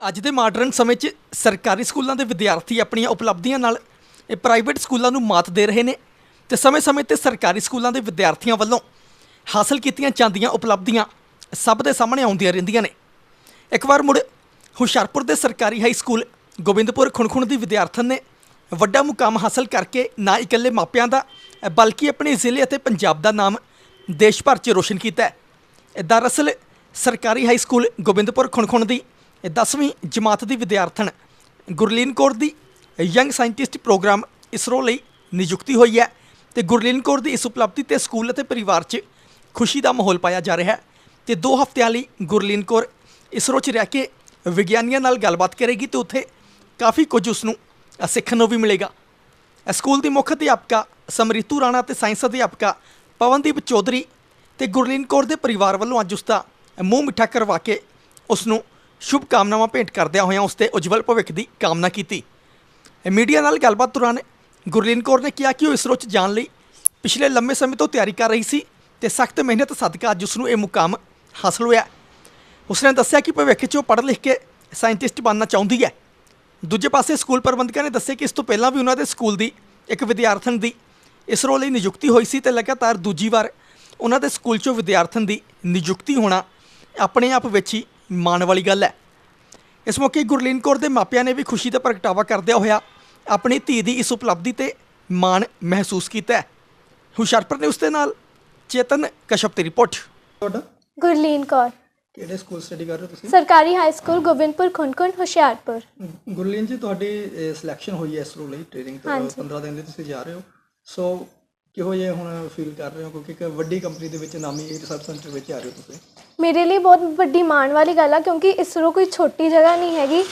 ਅੱਜ ਦੇ ਮਾਡਰਨ ਸਮੇਂ 'ਚ ਸਰਕਾਰੀ ਸਕੂਲਾਂ ਦੇ ਵਿਦਿਆਰਥੀ ਆਪਣੀਆਂ ਉਪਲਬਧੀਆਂ ਨਾਲ ਇਹ ਪ੍ਰਾਈਵੇਟ ਸਕੂਲਾਂ ਨੂੰ ਮਾਤ ਦੇ ਰਹੇ ਨੇ ਤੇ ਸਮੇਂ-ਸਮੇਂ ਤੇ ਸਰਕਾਰੀ ਸਕੂਲਾਂ ਦੇ ਵਿਦਿਆਰਥੀਆਂ ਵੱਲੋਂ ਹਾਸਲ ਕੀਤੀਆਂ ਜਾਂਦੀਆਂ ਉਪਲਬਧੀਆਂ ਸਭ ਦੇ ਸਾਹਮਣੇ ਆਉਂਦੀਆਂ ਰਹਿੰਦੀਆਂ ਨੇ। ਇੱਕ ਵਾਰ ਮੁੜ ਹੁਸ਼ਿਆਰਪੁਰ ਦੇ ਸਰਕਾਰੀ ਹਾਈ ਸਕੂਲ ਗੋਬਿੰਦਪੁਰ ਖੁਣਖੁਣ ਦੀ ਵਿਦਿਆਰਥਣ ਨੇ ਵੱਡਾ ਮੁਕਾਮ ਹਾਸਲ ਕਰਕੇ ਨਾ ਇਕੱਲੇ ਮਾਪਿਆਂ ਦਾ, ਬਲਕਿ ਆਪਣੇ ਜ਼ਿਲ੍ਹੇ ਅਤੇ ਪੰਜਾਬ ਦਾ ਨਾਮ ਦੇਸ਼ ਭਰ 'ਚ ਰੋਸ਼ਨ ਕੀਤਾ ਹੈ। ਦਰਅਸਲ ਸਰਕਾਰੀ ਹਾਈ ਸਕੂਲ ਗੋਬਿੰਦਪੁਰ ਖੁਣਖੁਣ ਦੀ 10ਵੀਂ ਜਮਾਤ ਦੀ ਵਿਦਿਆਰਥਣ ਗੁਰਲੀਨ ਕੌਰ ਦੀ ਯੰਗ ਸਾਇੰਟਿਸਟ ਪ੍ਰੋਗਰਾਮ ਇਸਰੋ ਲਈ ਨਿਯੁਕਤੀ ਹੋਈ ਹੈ ਤੇ ਗੁਰਲੀਨ ਕੌਰ ਦੀ ਇਸ ਉਪਲਬਧੀ ਤੇ ਸਕੂਲ ਅਤੇ ਪਰਿਵਾਰ 'ਚ ਖੁਸ਼ੀ ਦਾ ਮਾਹੌਲ ਪਾਇਆ ਜਾ ਰਿਹਾ ਹੈ ਤੇ 2 ਹਫ਼ਤਿਆਂ ਲਈ ਗੁਰਲੀਨ ਕੌਰ ਇਸਰੋ 'ਚ ਰਹਿ ਕੇ ਵਿਗਿਆਨੀਆਂ ਨਾਲ ਗੱਲਬਾਤ ਕਰੇਗੀ ਤੇ ਉੱਥੇ ਕਾਫੀ ਕੁਝ ਉਸ ਨੂੰ ਸਿੱਖਣ ਨੂੰ ਵੀ ਮਿਲੇਗਾ। ਸਕੂਲ ਦੀ ਮੁੱਖ ਅਧਿਆਪਕਾ ਸਮਰੀਤੂ ਰਾਣਾ ਤੇ ਸਾਇੰਸ ਅਧਿਆਪਕਾ ਪਵਨਦੀਪ ਚੌਧਰੀ ਤੇ ਗੁਰਲੀਨ ਕੌਰ ਦੇ ਪਰਿਵਾਰ ਵੱਲੋਂ ਅੱਜ ਉਸ ਦਾ ਮੂੰਹ ਮਿੱਠਾ ਕਰਵਾ ਕੇ ਉਸ ਨੂੰ ਸ਼ੁਭ ਕਾਮਨਾਵਾਂ ਭੇਂਟ ਕਰਦਿਆਂ ਹੋਇਆਂ ਉਸ 'ਤੇ ਉਜਵਲ ਭਵਿੱਖ ਦੀ ਕਾਮਨਾ ਕੀਤੀ। ਮੀਡੀਆ ਨਾਲ ਗੱਲਬਾਤ ਦੌਰਾਨ ਗੁਰਲੀਨ ਕੌਰ ਨੇ ਕਿਹਾ ਕਿ ਉਹ ਇਸਰੋ 'ਚ ਜਾਣ ਲਈ ਪਿਛਲੇ ਲੰਮੇ ਸਮੇਂ ਤੋਂ ਤਿਆਰੀ ਕਰ ਰਹੀ ਸੀ ਤੇ ਸਖਤ ਮਿਹਨਤ ਸਦਕਾ ਅੱਜ ਉਸ ਨੂੰ ਇਹ ਮੁਕਾਮ ਹਾਸਲ ਹੋਇਆ। ਉਸਨੇ ਦੱਸਿਆ ਕਿ ਭਵਿੱਖ 'ਚ ਉਹ ਪੜ੍ਹ ਲਿਖ ਕੇ ਸਾਇੰਟਿਸਟ ਬਣਨਾ ਚਾਹੁੰਦੀ ਹੈ। ਦੂਜੇ ਪਾਸੇ ਸਕੂਲ ਪ੍ਰਬੰਧਕਾਂ ਨੇ ਦੱਸਿਆ ਕਿ ਇਸ ਤੋਂ ਪਹਿਲਾਂ ਵੀ ਉਹਨਾਂ ਦੇ ਸਕੂਲ ਦੀ ਇੱਕ ਵਿਦਿਆਰਥਣ ਦੀ ਇਸਰੋ ਲਈ ਨਿਯੁਕਤੀ ਹੋਈ ਸੀ ਤੇ ਲਗਾਤਾਰ ਦੂਜੀ ਵਾਰ ਉਹਨਾਂ ਦੇ ਸਕੂਲ 'ਚੋਂ ਵਿਦਿਆਰਥਣ ਦੀ ਨਿਯੁਕਤੀ ਹੋਣਾ ਆਪਣੇ ਆਪ ਵਿੱਚ ਹੀ ਮਾਣ ਵਾਲੀ ਗੱਲ ਹੈ। ਇਸ ਮੌਕੇ ਗੁਰਲੀਨ ਕੌਰ ਦੇ ਮਾਪਿਆਂ ਨੇ ਵੀ ਖੁਸ਼ੀ ਦਾ ਪ੍ਰਗਟਾਵਾ ਕਰਦਿਆਂ ਹੋਇਆ ਆਪਣੀ ਧੀ ਦੀ ਇਸ ਉਪਲਬਧੀ ਤੇ ਮਾਣ ਮਹਿਸੂਸ ਕੀਤਾ ਹੈ। ਹੁਸ਼ਿਆਰਪੁਰ ਨੇ ਉਸ ਦੇ ਨਾਲ ਚੇਤਨ ਕਸ਼ਪ ਦੀ ਰਿਪੋਰਟ। ਤੁਹਾਡਾ? ਗੁਰਲੀਨ ਕੌਰ। ਕਿਹੜੇ ਸਕੂਲ ਸਟੱਡੀ ਕਰ ਰਹੇ ਹੋ ਤੁਸੀਂ? ਸਰਕਾਰੀ ਹਾਈ ਸਕੂਲ ਗੋਬਿੰਦਪੁਰ ਖੁਨਖੁਨ ਹੁਸ਼ਿਆਰਪੁਰ। ਗੁਰਲੀਨ ਜੀ ਤੁਹਾਡੀ ਸਿਲੈਕਸ਼ਨ ਹੋਈ ਹੈ ਇਸਰੋ ਲਈ ਟ੍ਰੇਨਿੰਗ ਤੋਂ ਹਾਂਜੀ। 15 ਦਿਨ ਲਈ ਤੁਸੀਂ ਜਾ ਰਹੇ ਹੋ। ਸੋ ਕਿਹੋ ਜਿਹਾ ਹੁਣ ਫੀਲ ਕਰ ਰਹੇ ਹੋ? ਕਿਉਂਕਿ ਇੱਕ ਵੱਡੀ ਕੰਪਨੀ ਦੇ ਵਿੱਚ ਨਾਮੀ ਰਿਸਰਚ ਸੈਂਟਰ ਵਿੱਚ ਆ ਰਹੇ ਹੋ ਤੁਸੀਂ। ਮੇਰੇ ਲਈ ਬਹੁਤ ਵੱਡੀ ਮਾਣ ਵਾਲੀ ਗੱਲ ਆ ਕਿਉਂਕਿ ਇਸਰੋ ਕੋਈ ਛੋਟੀ ਜਗ੍ਹਾ ਨਹੀਂ ਹੈਗੀ।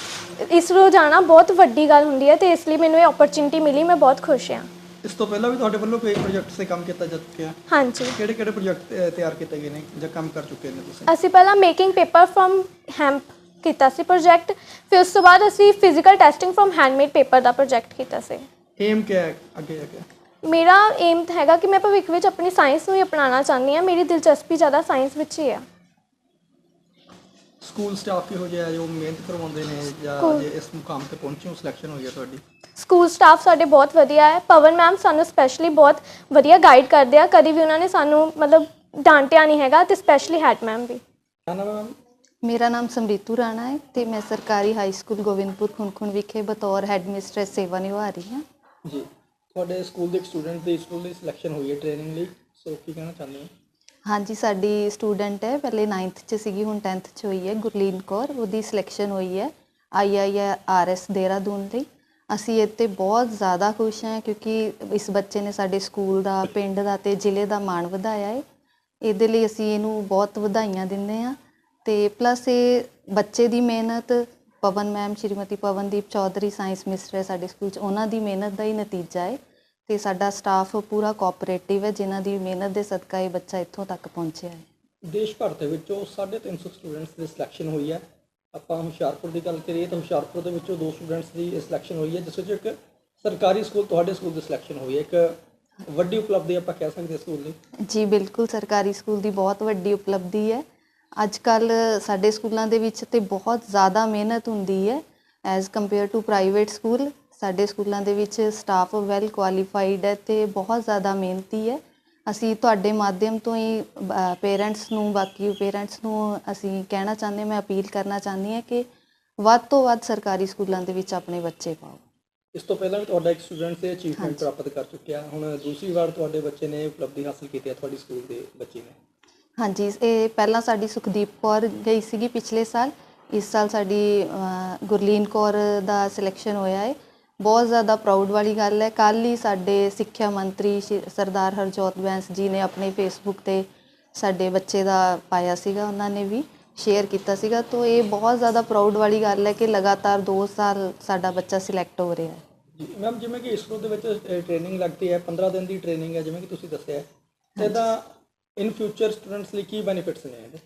ਇਸਰੋ ਜਾਣਾ ਬਹੁਤ ਵੱਡੀ ਗੱਲ ਹੁੰਦੀ ਹੈ ਤੇ ਇਸ ਲਈ ਮੈਨੂੰ ਇਹ ਓਪਰਚ्युनिटी ਮਿਲੀ ਮੈਂ ਬਹੁਤ ਖੁਸ਼ ਹਾਂ। ਇਸ ਤੋਂ ਪਹਿਲਾਂ ਵੀ ਤੁਹਾਡੇ ਵੱਲੋਂ ਕਈ ਪ੍ਰੋਜੈਕਟ 'ਤੇ ਕੰਮ ਕੀਤਾ ਜਾ ਚੁੱਕਿਆ? ਹਾਂਜੀ। ਕਿਹੜੇ ਕਿਹੜੇ ਪ੍ਰੋਜੈਕਟ ਤਿਆਰ ਕੀਤੇ ਗਏ ਨੇ ਜਾਂ ਕੰਮ ਕਰ ਚੁੱਕੇ ਨੇ ਤੁਸੀਂ? ਅਸੀਂ ਪਹਿਲਾਂ ਮੇਕਿੰਗ ਪੇਪਰ ਫਰਮ ਹੈਂਪ ਕੀਤਾ ਸੀ ਪ੍ਰੋਜੈਕਟ ਫਿਰ ਉਸ ਤੋਂ ਬਾਅਦ ਅਸੀਂ physical testing firm handmade paper ਦਾ ਪ੍ਰੋਜੈਕਟ ਕੀਤਾ ਸੀ। ਏਮ ਕੀ ਹੈ ਅੱਗੇ ਜਾ ਕੇ? ਮੇਰਾ ਏਮ ਹੈਗਾ ਕਿ ਮੈਂ ਭਵਿੱਖ ਵਿੱਚ ਆਪਣੀ ਸਾਇੰਸ ਨੂੰ ਹੀ ਅਪਣਾਉਣਾ ਚਾਹੁੰਦੀ ਹਾਂ। ਮੇਰੀ ਦਿਲਚਸਪੀ ਜ਼ਿਆਦਾ ਸਾਇੰਸ ਵਿੱਚ ਹੀ ਆ ਸਕੂਲ ਸਟਾਫ ਕਿਹੋ ਜਿਹਾ ਹੈ ਜੋ ਮਿਹਨਤ ਕਰਵਾਉਂਦੇ ਨੇ ਜਾਂ ਜੇ ਇਸ ਮੁਕਾਮ ਤੇ ਪਹੁੰਚੇ ਹੋ ਸਿਲੈਕਸ਼ਨ ਹੋਈ ਹੈ ਤੁਹਾਡੀ? ਸਕੂਲ ਸਟਾਫ ਸਾਡੇ ਬਹੁਤ ਵਧੀਆ ਹੈ। ਪਵਨ ਮੈਮ ਸਾਨੂੰ ਸਪੈਸ਼ਲੀ ਬਹੁਤ ਵਧੀਆ ਗਾਈਡ ਕਰਦੇ ਆ। ਕਦੀ ਵੀ ਉਹਨਾਂ ਨੇ ਸਾਨੂੰ ਮਤਲਬ ਡਾਂਟਿਆ ਨਹੀਂ ਹੈਗਾ ਤੇ ਸਪੈਸ਼ਲੀ ਹੈਡ ਮੈਮ ਵੀ। ਕਿਆ ਨਾਮ ਹੈ ਮੈਮ ਮੇਰਾ ਨਾਮ ਸਮਰੀਤੂ ਰਾਣਾ ਹੈ ਤੇ ਮੈਂ ਸਰਕਾਰੀ ਹਾਈ ਸਕੂਲ ਗੋਬਿੰਦਪੁਰ ਖੁਨਖੁਨ ਵਿਖੇ ਬਤੌਰ ਹੈਡਮਿਸਟ੍ਰੈਸ ਸੇਵਾ ਨਿਭਾ ਰਹੀ ਹਾਂ। ਜੀ। ਤੁਹਾਡੇ ਸਕੂਲ ਦੇ ਸਟੂਡੈਂਟ ਦੀ ਸਕੂਲ ਲਈ ਸਿਲੈਕਸ਼ਨ ਹੋਈ ਹੈ ਟ੍ਰੇਨਿੰਗ ਲਈ ਸੋ ਕੀ ਕਹਿਣਾ ਚਾਹੁੰਦੇ ਹੋ? ਹਾਂਜੀ, ਸਾਡੀ ਸਟੂਡੈਂਟ ਹੈ, ਪਹਿਲੇ 9th ਚ ਸੀਗੀ, ਹੁਣ 10th ਚ ਹੋਈ ਹੈ, ਗੁਰਲੀਨ ਕੌਰ, ਉਹਦੀ ਸਿਲੈਕਸ਼ਨ ਹੋਈ ਹੈ ਆਈਆਈਆਰਐਸ ਦੇਹਰਾਦੂਨ ਲਈ ਅਸੀਂ ਇੱਥੇ ਬਹੁਤ ਜ਼ਿਆਦਾ ਖੁਸ਼ ਹਾਂ, ਕਿਉਂਕਿ ਇਸ ਬੱਚੇ ਨੇ ਸਾਡੇ ਸਕੂਲ ਦਾ, ਪਿੰਡ ਦਾ ਤੇ ਜ਼ਿਲ੍ਹੇ ਦਾ ਮਾਣ ਵਧਾਇਆ ਹੈ। ਇਹਦੇ ਲਈ ਅਸੀਂ ਇਹਨੂੰ ਬਹੁਤ ਵਧਾਈਆਂ ਦਿੰਦੇ ਹਾਂ। ਤੇ ਪਲੱਸ ਇਹ ਬੱਚੇ ਦੀ ਮਿਹਨਤ, Pawan ma'am, Shrimati Pawandeep Chaudhary science mister ਹੈ ਸਾਡੇ ਸਕੂਲ 'ਚ, ਉਹਨਾਂ ਦੀ ਮਿਹਨਤ ਦਾ ਹੀ ਨਤੀਜਾ ਹੈ। ਤੇ ਸਾਡਾ ਸਟਾਫ ਪੂਰਾ ਕੋਆਪਰੇਟਿਵ ਹੈ ਜਿਨ੍ਹਾਂ ਦੀ ਮਿਹਨਤ ਦੇ ਸਦਕਾ ਇਹ ਬੱਚਾ ਇੱਥੋਂ ਤੱਕ ਪਹੁੰਚਿਆ ਹੈ। ਦੇਸ਼ ਭਰ ਦੇ ਵਿੱਚੋਂ 350 ਸਟੂਡੈਂਟਸ ਦੀ ਸਿਲੈਕਸ਼ਨ ਹੋਈ ਹੈ। ਆਪਾਂ ਹੁਸ਼ਿਆਰਪੁਰ ਦੀ ਗੱਲ ਕਰੀਏ ਤਾਂ ਹੁਸ਼ਿਆਰਪੁਰ ਦੇ ਵਿੱਚੋਂ ਦੋ ਸਟੂਡੈਂਟਸ ਦੀ ਸਿਲੈਕਸ਼ਨ ਹੋਈ ਹੈ ਜਿਸ ਵਿੱਚ ਇੱਕ ਸਰਕਾਰੀ ਸਕੂਲ ਤੁਹਾਡੇ ਸਕੂਲ ਦੀ ਸਿਲੈਕਸ਼ਨ ਹੋਈ ਹੈ। ਇੱਕ ਵੱਡੀ ਉਪਲਬਧੀ ਆਪਾਂ ਕਹਿ ਸਕਦੇ ਹਾਂ ਸਕੂਲ ਲਈ ਜੀ ਬਿਲਕੁਲ ਸਰਕਾਰੀ ਸਕੂਲ ਦੀ ਬਹੁਤ ਵੱਡੀ ਉਪਲਬਧੀ ਹੈ। ਅੱਜ ਕੱਲ ਸਾਡੇ ਸਕੂਲਾਂ ਦੇ ਵਿੱਚ ਤੇ ਬਹੁਤ ਜ਼ਿਆਦਾ ਮਿਹਨਤ ਹੁੰਦੀ ਹੈ as compare to private school ਸਾਡੇ ਸਕੂਲਾਂ ਦੇ ਵਿੱਚ ਸਟਾਫ ਵੈਲ ਕੁਆਲੀਫਾਈਡ ਹੈ ਤੇ ਬਹੁਤ ਜ਼ਿਆਦਾ ਮਿਹਨਤੀ ਹੈ। ਅਸੀਂ ਤੁਹਾਡੇ ਮਾਧਿਅਮ ਤੋਂ ਹੀ ਪੇਰੈਂਟਸ ਨੂੰ ਬਾਕੀ ਪੇਰੈਂਟਸ ਨੂੰ ਅਸੀਂ ਕਹਿਣਾ ਚਾਹੁੰਦੇ ਮੈਂ ਅਪੀਲ ਕਰਨਾ ਚਾਹੁੰਦੀ ਹਾਂ ਕਿ ਵੱਧ ਤੋਂ ਵੱਧ ਸਰਕਾਰੀ ਸਕੂਲਾਂ ਦੇ ਵਿੱਚ ਆਪਣੇ ਬੱਚੇ ਪਾਓ। ਇਸ ਤੋਂ ਪਹਿਲਾਂ ਵੀ ਤੁਹਾਡਾ ਇੱਕ ਸਟੂਡੈਂਟ ਤੇ ਅਚੀਵਮੈਂਟ। ਪ੍ਰਾਪਤ ਕਰ ਚੁੱਕਿਆ। ਹੁਣ ਦੂਸਰੀ ਵਾਰ ਤੁਹਾਡੇ ਬੱਚੇ ਨੇ ਉਪਲਬਧੀ ਹਾਸਲ ਕੀਤੀ ਹੈ ਤੁਹਾਡੀ ਸਕੂਲ ਦੇ ਬੱਚੇ ਨੇ। ਹਾਂਜੀ ਇਹ ਪਹਿਲਾਂ ਸਾਡੀ ਸੁਖਦੀਪ ਕੌਰ ਗਈ ਸੀਗੀ ਪਿਛਲੇ ਸਾਲ। ਇਸ ਸਾਲ ਸਾਡੀ ਗੁਰਲੀਨ ਕੌਰ ਦਾ ਸਿਲੈਕਸ਼ਨ ਹੋਇਆ ਹੈ। ਬਹੁਤ ਜ਼ਿਆਦਾ ਪ੍ਰਾਊਡ ਵਾਲੀ ਗੱਲ ਹੈ। ਕੱਲ ਹੀ ਸਾਡੇ ਸਿੱਖਿਆ ਮੰਤਰੀ ਸ਼੍ਰੀ ਸਰਦਾਰ ਹਰਜੋਤ ਬੈਂਸ ਜੀ ਨੇ ਆਪਣੇ ਫੇਸਬੁੱਕ ਤੇ ਸਾਡੇ ਬੱਚੇ ਦਾ ਪਾਇਆ ਸੀਗਾ। ਉਹਨਾਂ ਨੇ ਵੀ ਸ਼ੇਅਰ ਕੀਤਾ ਸੀਗਾ। ਤੋਂ ਇਹ ਬਹੁਤ ਜ਼ਿਆਦਾ ਪ੍ਰਾਊਡ ਵਾਲੀ ਗੱਲ ਹੈ ਕਿ ਲਗਾਤਾਰ 2 ਸਾਲ ਸਾਡਾ ਬੱਚਾ ਸਿਲੈਕਟ ਹੋ ਰਿਹਾ ਹੈ। ਮੈਮ ਜਿਵੇਂ ਕਿ ਇਸਰੋ ਦੇ ਵਿੱਚ ਟ੍ਰੇਨਿੰਗ ਲੱਗਦੀ ਹੈ 15 ਦਿਨ ਦੀ ਟ੍ਰੇਨਿੰਗ ਹੈ ਜਿਵੇਂ ਕਿ ਤੁਸੀਂ ਦੱਸਿਆ। ਤੇ ਤਾਂ ਇਨ ਫਿਊਚਰ ਸਟੂਡੈਂਟਸ ਲਈ ਕੀ ਬੈਨੀਫਿਟਸ ਨੇ ਇਹਦੇ?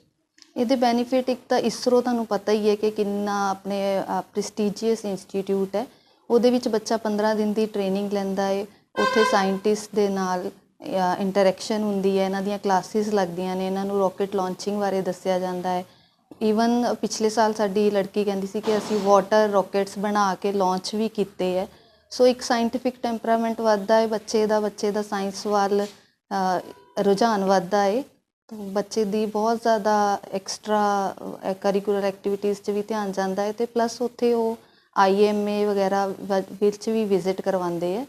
ਇਹਦੇ ਬੈਨੀਫਿਟ ਇੱਕ ਤਾਂ ਇਸਰੋ ਤੁਹਾਨੂੰ ਪਤਾ ਹੀ ਹੈ ਕਿ ਕਿੰਨਾ ਆਪਣੇ ਪ੍ਰੈਸਟੀਜੀਅਸ ਇੰਸਟੀਚਿਊਟ ਹੈ। ਉਹਦੇ ਵਿੱਚ ਬੱਚਾ 15 ਦਿਨ ਦੀ ਟ੍ਰੇਨਿੰਗ ਲੈਂਦਾ ਹੈ ਉੱਥੇ ਸਾਇੰਟਿਸਟ ਦੇ ਨਾਲ ਇੰਟਰੈਕਸ਼ਨ ਹੁੰਦੀ ਹੈ, ਇਹਨਾਂ ਦੀਆਂ ਕਲਾਸਿਸ ਲੱਗਦੀਆਂ ਨੇ, ਇਹਨਾਂ ਨੂੰ ਰਾਕੇਟ ਲਾਂਚਿੰਗ ਬਾਰੇ ਦੱਸਿਆ ਜਾਂਦਾ ਹੈ। ਈਵਨ ਪਿਛਲੇ ਸਾਲ ਸਾਡੀ ਲੜਕੀ ਕਹਿੰਦੀ ਸੀ ਕਿ ਅਸੀਂ ਵਾਟਰ ਰਾਕੇਟਸ ਬਣਾ ਕੇ ਲਾਂਚ ਵੀ ਕੀਤੇ ਹੈ। ਸੋ ਇੱਕ ਸਾਇੰਟਿਫਿਕ ਟੈਂਪਰਾਮੈਂਟ ਵੱਧਦਾ ਹੈ ਬੱਚੇ ਦਾ ਬੱਚੇ ਦਾ ਸਾਇੰਸ ਵੱਲ ਰੁਝਾਨ ਵੱਧਦਾ ਹੈ ਬੱਚੇ ਦੀ ਬਹੁਤ ਜ਼ਿਆਦਾ ਐਕਸਟਰਾ ਕਰਿਕੂਲਰ ਐਕਟੀਵਿਟੀਜ਼ 'ਚ ਵੀ ਧਿਆਨ ਜਾਂਦਾ ਹੈ ਤੇ ਪਲੱਸ ਉੱਥੇ ਉਹ ਆਈਐਮਏ ਵਗੈਰਾ ਵ- ਵਿੱਚ ਵੀ ਵਿਜ਼ਿਟ ਕਰਵਾਉਂਦੇ ਹੈ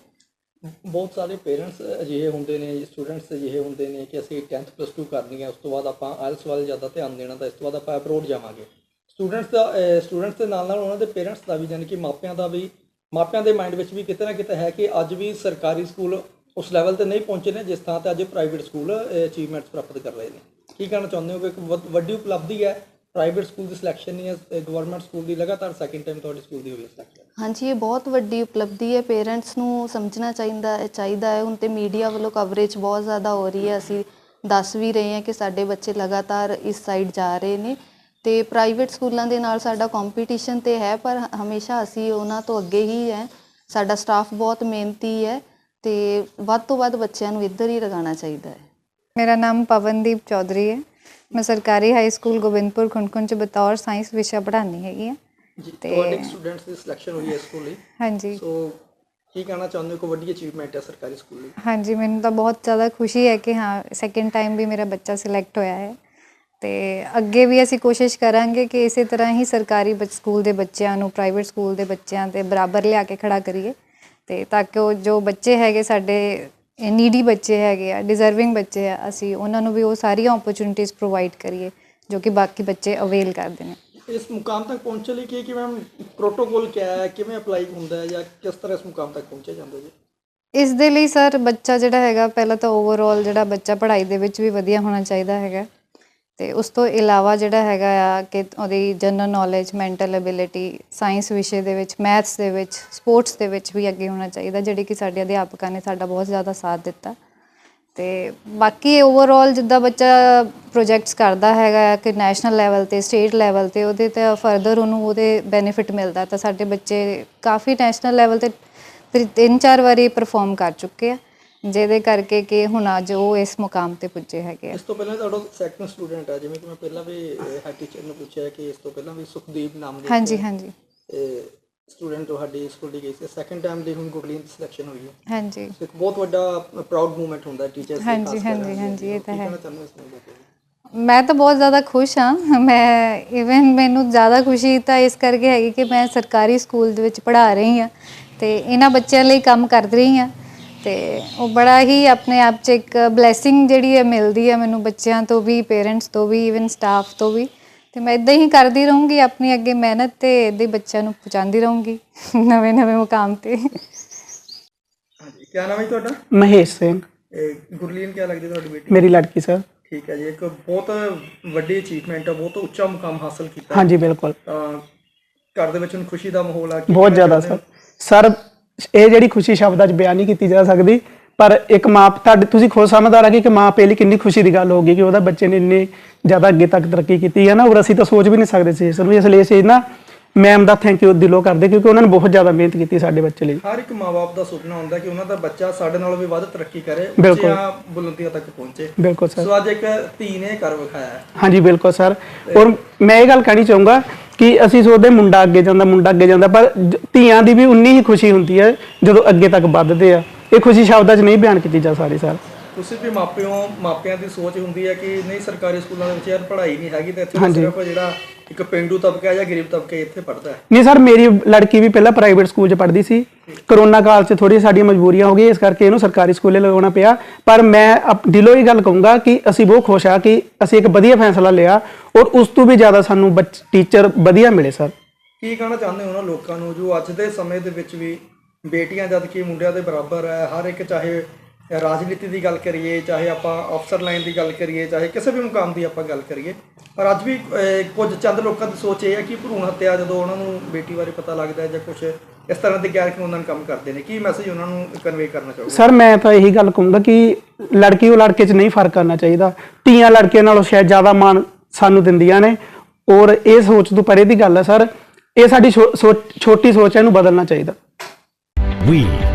ਬਹੁਤ ਸਾਰੇ ਪੇਰੈਂਟਸ ਅਜਿਹੇ ਹੁੰਦੇ ਨੇ ਸਟੂਡੈਂਟਸ ਅਜਿਹੇ ਹੁੰਦੇ ਨੇ ਕਿ ਅਸੀਂ 10th ਪਲੱਸ 2 ਕਰਨੀ ਹੈ ਉਸ ਤੋਂ ਬਾਅਦ ਆਪਾਂ ਆਇਲਸ ਵੱਲ ਜ਼ਿਆਦਾ ਧਿਆਨ ਦੇਣਾ ਤਾਂ ਇਸ ਤੋਂ ਬਾਅਦ ਆਪਾਂ ਅਬਰੋਡ ਜਾਵਾਂਗੇ। ਸਟੂਡੈਂਟਸ ਦਾ ਸਟੂਡੈਂਟਸ ਦੇ ਨਾਲ ਨਾਲ ਉਹਨਾਂ ਦੇ ਪੇਰੈਂਟਸ ਦਾ ਵੀ ਯਾਨੀ ਕਿ ਮਾਪਿਆਂ ਦਾ ਵੀ, ਮਾਪਿਆਂ ਦੇ ਮਾਈਂਡ ਵਿੱਚ ਵੀ ਕਿਤੇ ਨਾ ਕਿਤੇ ਹੈ ਕਿ ਅੱਜ ਵੀ ਸਰਕਾਰੀ ਸਕੂਲ ਉਸ ਲੈਵਲ ਤੇ ਨਹੀਂ ਪਹੁੰਚੇ ਨੇ, ਜਿਸ ਥਾਂ ਤੇ ਅੱਜ ਪ੍ਰਾਈਵੇਟ ਸਕੂਲ ਅਚੀਵਮੈਂਟਸ ਪ੍ਰਾਪਤ ਕਰ ਰਹੇ ਨੇ। ਕੀ ਕਹਿਣਾ ਚਾਹੁੰਦੇ ਹੋ ਕਿ ਇੱਕ ਬਹੁਤ ਵੱਡੀ ਉਪਲਬਧੀ ਹੈ? ਪ੍ਰਾਈਵੇਟ ਸਕੂਲ ਦੀ ਸਿਲੈਕਸ਼ਨ ਨਹੀਂ ਹੈ ਗਵਰਨਮੈਂਟ ਸਕੂਲ ਦੀ ਲਗਾਤਾਰ ਸੈਕਿੰਡ ਟਾਈਮ ਤੁਹਾਡੇ ਸਕੂਲ ਦੀ ਹੋਈ ਹੈ ਸਿਲੈਕਸ਼ਨ ਹਾਂਜੀ ਇਹ ਬਹੁਤ ਵੱਡੀ ਉਪਲਬਧੀ ਹੈ ਪੇਰੈਂਟਸ ਨੂੰ ਸਮਝਣਾ ਚਾਹੀਦਾ ਹੈ ਚਾਹੀਦਾ ਹੈ। ਹੁਣ ਤੇ ਮੀਡੀਆ ਵੱਲੋਂ ਕਵਰੇਜ ਬਹੁਤ ਜ਼ਿਆਦਾ ਹੋ ਰਹੀ ਹੈ। ਅਸੀਂ ਦੱਸ ਵੀ ਰਹੇ ਹਾਂ ਕਿ ਸਾਡੇ ਬੱਚੇ ਲਗਾਤਾਰ ਇਸ ਸਾਈਡ ਜਾ ਰਹੇ ਨੇ ਤੇ ਪ੍ਰਾਈਵੇਟ ਸਕੂਲਾਂ ਦੇ ਨਾਲ ਸਾਡਾ ਕੰਪੀਟੀਸ਼ਨ ਤੇ ਹੈ ਪਰ ਹਮੇਸ਼ਾ ਅਸੀਂ ਉਹਨਾਂ ਤੋਂ ਅੱਗੇ ਹੀ ਹੈ। ਸਾਡਾ ਸਟਾਫ ਬਹੁਤ ਮਿਹਨਤੀ ਹੈ ਤੇ ਵੱਧ ਤੋਂ ਵੱਧ ਬੱਚਿਆਂ ਨੂੰ ਇੱਧਰ ਹੀ ਲਗਾਉਣਾ ਚਾਹੀਦਾ ਹੈ। ਮੇਰਾ ਨਾਮ ਪਵਨਦੀਪ ਚੌਧਰੀ ਹੈ। ਮੈਂ ਸਰਕਾਰੀ ਹਾਈ ਸਕੂਲ ਗੋਬਿੰਦਪੁਰ ਖੁੰਡਖੁੰਡ ਚ ਬਤੌਰ ਸਾਇੰਸ ਵਿਸ਼ਾ ਪੜ੍ਹਾਉਂਦੀ ਹੈਗੀ ਆ। ਤੇ- ਤੁਹਾਡੇ ਸਟੂਡੈਂਟਸ ਦੀ ਸਿਲੈਕਸ਼ਨ ਹੋਈ ਹੈ ਸਕੂਲ ਲਈ। ਹਾਂਜੀ। ਸੋ ਕੀ ਕਹਿਣਾ ਚਾਹੁੰਦੇ ਹੋ? ਕਿ ਵੱਡੀ ਅਚੀਵਮੈਂਟ ਹੈ ਸਰਕਾਰੀ ਸਕੂਲ ਲਈ? ਹਾਂਜੀ ਮੈਨੂੰ ਤਾਂ ਬਹੁਤ ਜ਼ਿਆਦਾ ਖੁਸ਼ੀ ਹੈ ਕਿ ਹਾਂ ਸੈਕਿੰਡ ਟਾਈਮ ਵੀ ਮੇਰਾ ਬੱਚਾ ਸਿਲੈਕਟ ਹੋਇਆ ਹੈ। ਤੇ ਅੱਗੇ ਵੀ ਅਸੀਂ ਕੋਸ਼ਿਸ਼ ਕਰਾਂਗੇ ਕਿ ਇਸੇ ਤਰ੍ਹਾਂ ਹੀ ਸਰਕਾਰੀ ਸਕੂਲ ਦੇ ਬੱਚਿਆਂ ਨੂੰ ਪ੍ਰਾਈਵੇਟ ਸਕੂਲ ਦੇ ਬੱਚਿਆਂ ਤੇ ਬਰਾਬਰ ਲਿਆ ਕੇ ਖੜਾ ਕਰੀਏ। ਤੇ ਤਾਂ ਕਿ ਉਹ ਜੋ ਬੱਚੇ ਹੈਗੇ ਸਾਡੇ ਨੀਡੀ ਬੱਚੇ ਹੈਗੇ ਆ ਡਿਜ਼ਰਵਿੰਗ ਬੱਚੇ ਆ ਅਸੀਂ ਉਹਨਾਂ ਨੂੰ ਵੀ ਉਹ ਸਾਰੀਆਂ ਓਪਰਚੁਨਿਟੀਜ਼ ਪ੍ਰੋਵਾਈਡ ਕਰੀਏ ਜੋ ਕਿ ਬਾਕੀ ਬੱਚੇ ਅਵੇਲ ਕਰਦੇ ਨੇ। ਇਸ ਮੁਕਾਮ ਤੱਕ ਪਹੁੰਚਣ ਲਈ ਕੀ ਕਿ ਮੈਮ ਪ੍ਰੋਟੋਕੋਲ ਕਿਆ ਹੈ ਕਿਵੇਂ ਅਪਲਾਈ ਹੁੰਦਾ ਹੈ ਜਾਂ ਕਿਸ ਤਰ੍ਹਾਂ ਇਸ ਮੁਕਾਮ ਤੱਕ ਪਹੁੰਚਿਆ ਜਾਂਦਾ ਜੀ? ਇਸ ਦੇ ਲਈ ਸਰ ਬੱਚਾ ਜਿਹੜਾ ਹੈਗਾ ਪਹਿਲਾਂ ਤਾਂ ਓਵਰਆਲ ਜਿਹੜਾ ਬੱਚਾ ਪੜ੍ਹਾਈ ਦੇ ਵਿੱਚ ਵੀ ਵਧੀਆ ਹੋਣਾ ਚਾਹੀਦਾ ਹੈਗਾ। ਤੇ ਉਸ ਤੋਂ ਇਲਾਵਾ ਜਿਹੜਾ ਹੈਗਾ ਆ ਕਿ ਉਹਦੀ general knowledge mental ability science ਵਿਸ਼ੇ ਦੇ ਵਿੱਚ ਮੈਥਸ ਦੇ ਵਿੱਚ ਸਪੋਰਟਸ ਦੇ ਵਿੱਚ ਵੀ ਅੱਗੇ ਹੋਣਾ ਚਾਹੀਦਾ, ਜਿਹੜੇ ਕਿ ਸਾਡੇ ਅਧਿਆਪਕਾਂ ਨੇ ਸਾਡਾ ਬਹੁਤ ਜ਼ਿਆਦਾ ਸਾਥ ਦਿੱਤਾ। ਤੇ ਬਾਕੀ ਓਵਰਆਲ ਜਿੱਦਾਂ ਬੱਚਾ ਪ੍ਰੋਜੈਕਟਸ ਕਰਦਾ ਹੈਗਾ ਕਿ ਨੈਸ਼ਨਲ ਲੈਵਲ ਤੇ ਸਟੇਟ ਲੈਵਲ ਤੇ, ਉਹਦੇ ਤੇ ਫਰਦਰ ਉਹਨੂੰ ਉਹਦੇ ਬੈਨੀਫਿਟ ਮਿਲਦਾ ਤਾਂ ਸਾਡੇ ਬੱਚੇ ਕਾਫੀ ਨੈਸ਼ਨਲ ਲੈਵਲ ਤੇ ਤਿ- ਤਿੰਨ ਚਾਰ ਵਾਰੀ ਪਰਫਾਰਮ ਕਰ ਚੁੱਕੇ ਆ। ਜਿਹਦੇ ਕਰਕੇ ਕਿ ਹੁਣ ਅੱਜ ਉਹ ਇਸ ਮੁਕਾਮ ਤੇ ਪੁੱਜੇ ਹੈਗੇ ਆ। ਇਸ ਤੋਂ ਪਹਿਲਾਂ ਤੁਹਾਡਾ ਸੈਕੰਡ ਸਟੂਡੈਂਟ ਹੈ ਜਿਵੇਂ ਕਿ ਮੈਂ ਪਹਿਲਾਂ ਵੀ ਹੈਡ ਟੀਚਰ ਨੂੰ ਪੁੱਛਿਆ ਕਿ ਇਸ ਤੋਂ ਪਹਿਲਾਂ ਵੀ ਸੁਖਦੀਪ ਨਾਮ ਦੇ ਹਾਂਜੀ ਹਾਂਜੀ। ਸਟੂਡੈਂਟ ਤੁਹਾਡੀ ਸਕੂਲ ਦੀ ਗਈ ਸੀ। ਸੈਕੰਡ ਟਾਈਮ ਦੀ ਹੁਣ ਗੁਰਲੀਨ ਦੀ ਸਿਲੈਕਸ਼ਨ ਹੋਈ ਹੈ। ਹਾਂਜੀ। ਇੱਕ ਬਹੁਤ ਵੱਡਾ ਪ੍ਰਾਊਡ ਮੂਮੈਂਟ ਹੁੰਦਾ ਟੀਚਰਸ ਦੇ ਹਾਂਜੀ, ਹਾਂਜੀ, ਹਾਂਜੀ, ਇਹ ਤਾਂ ਹੈ। ਮੈਂ ਤਾਂ ਬਹੁਤ ਜ਼ਿਆਦਾ ਖੁਸ਼ ਹਾਂ। ਮੈਂ ਇਵਨ ਮੈਨੂੰ ਜ਼ਿਆਦਾ ਖੁਸ਼ੀ ਤਾਂ ਇਸ ਕਰਕੇ ਹੈਗੀ ਕਿ ਮੈਂ ਸਰਕਾਰੀ ਸਕੂਲ ਦੇ ਵਿੱਚ ਪੜ੍ਹਾ ਰਹੀ ਹਾਂ ਤੇ ਇਹਨਾਂ ਬੱਚਿਆਂ ਲਈ ਕੰਮ ਕਰ ਰਹੀ ਹਾਂ। ਤੇ ਉਹ ਬੜਾ ਹੀ ਆਪਣੇ ਆਪ 'ਚ ਇੱਕ ਬਲੇਸਿੰਗ ਜਿਹੜੀ ਹੈ ਮਿਲਦੀ ਹੈ ਮੈਨੂੰ ਬੱਚਿਆਂ ਤੋਂ ਵੀ ਪੇਰੈਂਟਸ ਤੋਂ ਵੀ ਇਵਨ ਸਟਾਫ ਤੋਂ ਵੀ। ਤੇ ਮੈਂ ਇਦਾਂ ਹੀ ਕਰਦੀ ਰਹੂੰਗੀ ਆਪਣੀ ਅੱਗੇ ਮਿਹਨਤ ਤੇ ਇਦਾਂ ਹੀ ਬੱਚਿਆਂ ਨੂੰ ਪਹੁੰਚਾਉਂਦੀ ਰਹੂੰਗੀ ਨਵੇਂ ਨਵੇਂ ਮੁਕਾਮ ਤੇ। ਹਾਂਜੀ ਕੀ ਨਾਮ ਹੈ ਤੁਹਾਡਾ? ਮਹੇਸ਼ ਸਿੰਘ। ਇਹ ਗੁਰਲੀਨ ਕੀ ਲੱਗਦੀ ਤੁਹਾਡੀ ਬੇਟੀ? ਮੇਰੀ ਲੜਕੀ ਸਰ। ਠੀਕ ਹੈ ਜੀ ਇੱਕ ਬਹੁਤ ਵੱਡੀ ਅਚੀਵਮੈਂਟ ਹੈ ਬਹੁਤ ਉੱਚਾ ਮੁਕਾਮ ਹਾਸਲ ਕੀਤਾ। ਹਾਂਜੀ ਬਿਲਕੁਲ। ਤਾਂ ਘਰ ਦੇ ਵਿੱਚ ਹੁਣ ਖੁਸ਼ੀ ਦਾ ਮਾਹੌਲ ਆ ਕੀ ਬਹੁਤ ਜ਼ਿਆਦਾ ਸਰ। ਸਰ ਇਹ ਜਿਹੜੀ ਖੁਸ਼ੀ ਸ਼ਬਦਾਂ 'ਚ ਬਿਆਨ ਨਹੀਂ ਕੀਤੀ ਜਾ ਸਕਦੀ, ਪਰ ਇੱਕ ਮਾਂ, ਤੁਹਾਡੇ, ਤੁਸੀਂ ਖੁਦ ਸਮਝਦਾਰ ਆ ਕਿ ਇੱਕ ਮਾਂ ਪਿਓ ਲਈ ਕਿੰਨੀ ਖੁਸ਼ੀ ਦੀ ਗੱਲ ਹੋਗੀ ਕਿ ਉਹਦਾ ਬੱਚੇ ਨੇ ਇੰਨੀ ਜ਼ਿਆਦਾ ਅੱਗੇ ਤੱਕ ਤਰੱਕੀ ਕੀਤੀ ਹੈ ਨਾ, ਔਰ ਅਸੀਂ ਤਾਂ ਸੋਚ ਵੀ ਨਹੀਂ ਸਕਦੇ ਸੀ ਇਸ ਨੂੰ, ਇਸ ਲਈ ਅਸੀਂ ਨਾ ਮੈਮ ਦਾ ਥੈਂਕ ਯੂ ਦਿਲੋਂ ਕਰਦੇ ਕਿਉਂਕਿ ਉਹਨਾਂ ਨੇ ਬਹੁਤ ਜ਼ਿਆਦਾ ਮਿਹਨਤ ਕੀਤੀ ਸਾਡੇ ਬੱਚੇ ਲਈ। ਹਰ ਇੱਕ ਮਾਪੇ ਦਾ ਸੁਪਨਾ ਹੁੰਦਾ ਕਿ ਉਹਨਾਂ ਦਾ ਬੱਚਾ ਸਾਡੇ ਨਾਲੋਂ ਵੀ ਵੱਧ ਤਰੱਕੀ ਕਰੇ। ਉੱਚੀਆਂ ਬੁਲੰਦੀਆਂ ਤੱਕ ਪਹੁੰਚੇ। ਬਿਲਕੁਲ ਸਰ ਸੋ ਅੱਜ ਇੱਕ ਧੀ ਨੇ ਕਰ ਵਿਖਾਇਆ ਹਾਂਜੀ ਬਿਲਕੁਲ ਸਰ ਔਰ ਮੈਂ ਇਹ ਗੱਲ ਕਹਿਣੀ ਚਾਹੂੰਗਾ ਕਿ ਅਸੀਂ ਸੋਚਦੇ ਮੁੰਡਾ ਅੱਗੇ ਜਾਂਦਾ ਮੁੰਡਾ ਅੱਗੇ ਜਾਂਦਾ ਪਰ ਧੀਆਂ ਦੀ ਵੀ ਉਨੀ ਹੀ ਖੁਸ਼ੀ ਹੁੰਦੀ ਹੈ ਜਦੋਂ ਅੱਗੇ ਤੱਕ ਵੱਧਦੇ ਆ। ਇਹ ਖੁਸ਼ੀ ਸ਼ਬਦਾਂ 'ਚ ਨਹੀਂ ਬਿਆਨ ਕੀਤੀ ਜਾ ਸਕਦੀ ਸਰ ਤੁਸੀਂ ਵੀ ਮਾਪਿਓ ਮਾਪਿਆਂ ਦੀ ਸੋਚ ਹੁੰਦੀ ਹੈ ਕਿ ਨਹੀਂ ਸਰਕਾਰੀ ਸਕੂਲਾਂ ਦੇ ਵਿੱਚ ਯਾਰ ਪੜ੍ਹਾਈ ਨਹੀਂ ਹੈਗੀ ਤੇ ਇੱਥੇ ਸਿਰਫ ਜਿਹੜਾ ਇੱਕ ਪਿੰਡੂ ਤਬਕਾ ਹੈ ਜਾਂ ਗਰੀਬ ਤਬਕਾ ਇੱਥੇ ਪੜ੍ਹਦਾ ਹੈ। ਨਹੀਂ ਸਰ ਮੇਰੀ ਲੜਕੀ ਵੀ ਪਹਿਲਾਂ ਪ੍ਰਾਈਵੇਟ ਸਕੂਲ 'ਚ ਪੜ੍ਹਦੀ ਸੀ। ਕਰੋਨਾ ਕਾਲ 'ਚ ਥੋੜੀ ਸਾਡੀਆਂ ਮਜਬੂਰੀਆਂ ਹੋ ਗਈਆਂ ਇਸ ਕਰਕੇ ਇਹਨੂੰ ਸਰਕਾਰੀ ਸਕੂਲੇ ਲਗਾਉਣਾ ਪਿਆ। ਪਰ ਮੈਂ ਅਪ- ਦਿਲੋਂ ਹੀ ਗੱਲ ਕਹੂੰਗਾ ਕਿ ਅਸੀਂ ਬਹੁਤ ਖੁਸ਼ ਆ ਕਿ ਅਸੀਂ ਇੱਕ ਵਧੀਆ ਫੈਸਲਾ ਲਿਆ ਔਰ ਉਸ ਤੋਂ ਵੀ ਜ਼ਿਆਦਾ ਸਾਨੂੰ ਟੀਚਰ ਵਧੀਆ ਮਿਲੇ ਸਰ। ਕੀ ਕਹਿਣਾ ਚਾਹੁੰਦੇ ਹੋ ਉਹਨਾਂ ਲੋਕਾਂ ਨੂੰ ਜੋ ਅੱਜ ਦੇ ਸਮੇਂ ਦੇ ਵਿੱਚ ਵੀ ਬੇਟੀਆਂ ਜਦ ਕਿ ਮੁੰਡਿਆਂ ਦੇ ਬਰਾਬਰ ਹੈ ਹਰ ਇੱਕ ਚਾਹੇ ਰਾਜਨੀਤੀ ਦੀ ਗੱਲ ਕਰੀਏ ਚਾਹੇ ਆਪਾਂ ਅਫਸਰ ਲਾਈਨ ਦੀ ਗੱਲ ਕਰੀਏ ਚਾਹੇ ਕਿਸੇ ਵੀ ਮੁਕਾਮ ਦੀ ਆਪਾਂ ਗੱਲ ਕਰੀਏ ਪਰ ਅੱਜ ਵੀ ਕੁਝ ਚੰਦ ਲੋਕਾਂ ਦੀ ਸੋਚ ਇਹ ਹੈ ਕਿ ਭਰੂਣ ਹੱਤਿਆ ਜਦੋਂ ਉਹਨਾਂ ਨੂੰ ਬੇਟੀ ਬਾਰੇ ਪਤਾ ਲੱਗਦਾ ਹੈ ਜਾਂ ਕੁਝ ਇਸ ਤਰ੍ਹਾਂ ਦੇ ਗੈਰ ਕਾਨੂੰਨ ਕੰਮ ਕਰਦੇ ਨੇ ਕੀ ਮੈਸੇਜ ਉਹਨਾਂ ਨੂੰ ਕਨਵੇ ਕਰਨਾ ਚਾਹੋਗੇ? ਸਰ ਮੈਂ ਤਾਂ ਇਹੀ ਗੱਲ ਕਹੂੰਗਾ ਕਿ ਲੜਕੀ ਉਹ ਲੜਕੇ 'ਚ ਨਹੀਂ ਫ਼ਰਕ ਕਰਨਾ ਚਾਹੀਦਾ। ਧੀਆਂ ਲੜਕੀਆਂ ਨਾਲੋਂ ਸ਼ਾਇਦ ਜ਼ਿਆਦਾ ਮਾਣ ਸਾਨੂੰ ਦਿੰਦੀਆਂ ਨੇ। ਔਰ ਇਹ ਸੋਚ ਤੋਂ ਪਰੇ ਦੀ ਗੱਲ ਹੈ ਸਰ ਇਹ ਸਾਡੀ ਛੋਟੀ ਸੋਚ ਹੈ ਇਹਨੂੰ ਬਦਲਣਾ ਚਾਹੀਦਾ। We